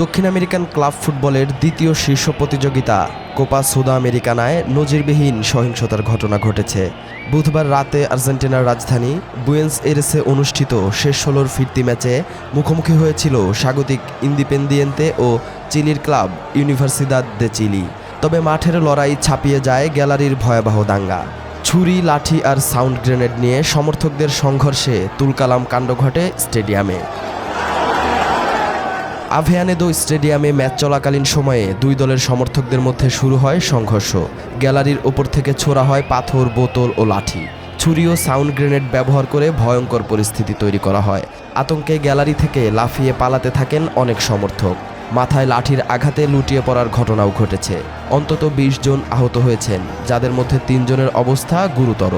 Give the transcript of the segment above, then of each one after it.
দক্ষিণ American club ফুটবলের দ্বিতীয় শীর্ষ প্রতিযোগিতা, কোপা সুদা আমেরিকানায় নজিরবিহীন সহিংসতার ঘটনা ঘটেছে। বুধবার রাতে আর্জেন্টিনার রাজধানী বুয়েন্স এরেসে অনুষ্ঠিত শেষ ষোলোর ফিরতি ম্যাচে মুখোমুখি হয়েছিল স্বাগতিক ইন্দিপেন্দিয়েন্তে ও চিলির ক্লাব ইউনিভার্সিদাদ দে চিলি। তবে মাঠের লড়াই ছাপিয়ে যায় গ্যালারির ভয়াবহ দাঙ্গা। ছুরি, লাঠি আর সাউন্ড গ্রেনেড নিয়ে সমর্থকদের সংঘর্ষে তুলকালাম কাণ্ড ঘটে স্টেডিয়ামে। আভেয়ানেদো স্টেডিয়ামে ম্যাচ চলাকালীন সময়ে দুই দলের সমর্থকদের মধ্যে শুরু হয় সংঘর্ষ। গ্যালারির ওপর থেকে ছোড়া হয় পাথর, বোতল ও লাঠি। ছুরি ও সাউন্ড গ্রেনেড ব্যবহার করে ভয়ঙ্কর পরিস্থিতি তৈরি করা হয়। আতঙ্কে গ্যালারি থেকে লাফিয়ে পালাতে থাকেন অনেক সমর্থক। মাথায় লাঠির আঘাতে লুটিয়ে পড়ার ঘটনাও ঘটেছে। অন্তত বিশ জন আহত হয়েছেন, যাদের মধ্যে তিনজনের অবস্থা গুরুতর।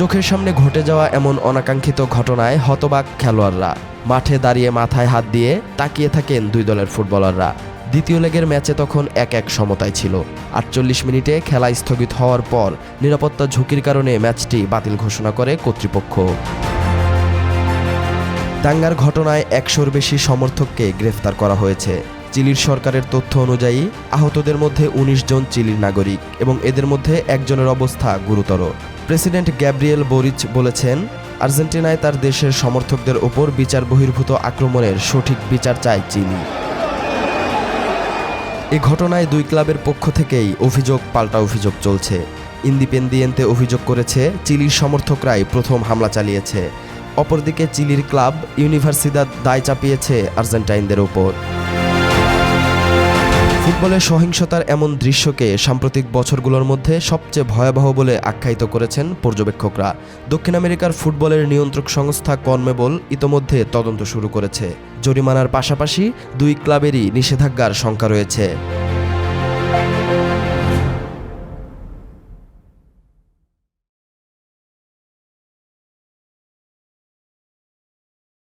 চোখের সামনে ঘটে যাওয়া এমন অনাকাঙ্ক্ষিত ঘটনায় হতবাক খেলোয়াড়রা। মাঠে দাঁড়িয়ে মাথায় হাত দিয়ে তাকিয়ে থাকেন দুই দলের ফুটবলাররা। দ্বিতীয় লেগের ম্যাচে তখন এক এক সমতায় ছিল। আটচল্লিশ মিনিটে খেলা স্থগিত হওয়ার পর নিরাপত্তা ঝুঁকির কারণে ম্যাচটি বাতিল ঘোষণা করে কর্তৃপক্ষ। দাঙ্গার ঘটনায় একশোর বেশি সমর্থককে গ্রেফতার করা হয়েছে। চিলির সরকারের তথ্য অনুযায়ী, আহতদের মধ্যে ১৯ জন চিলির নাগরিক এবং এদের মধ্যে একজনের অবস্থা গুরুতর। প্রেসিডেন্ট গ্যাব্রিয়েল বোরিচ বলেছেন, আর্জেন্টিনায় তার দেশের সমর্থকদের ওপর বিচার বহির্ভূত আক্রমণের সঠিক বিচার চায় চিনি এ ঘটনায় দুই ক্লাবের পক্ষ থেকেই অভিযোগ, পাল্টা অভিযোগ চলছে। ইন্দিপেন্দিয়েন্তে অভিযোগ করেছে, চিলির সমর্থকরাই প্রথম হামলা চালিয়েছে। অপরদিকে চিলির ক্লাব ইউনিভার্সিদাদ দায় চাপিয়েছে আর্জেন্টাইনদের ওপর ফুটবলের সহিংসতার এমন দৃশ্যকে সাম্প্রতিক বছরগুলোর মধ্যে সবচেয়ে ভয়াবহ বলে আখ্যায়িত করেছেন পর্যবেক্ষকরা। দক্ষিণ আমেরিকার ফুটবলের নিয়ন্ত্রক সংস্থা কর্মেবল ইতোমধ্যে তদন্ত শুরু করেছে। জরিমানার পাশাপাশি দুই ক্লাবেরই নিষেধাজ্ঞার শঙ্কা রয়েছে।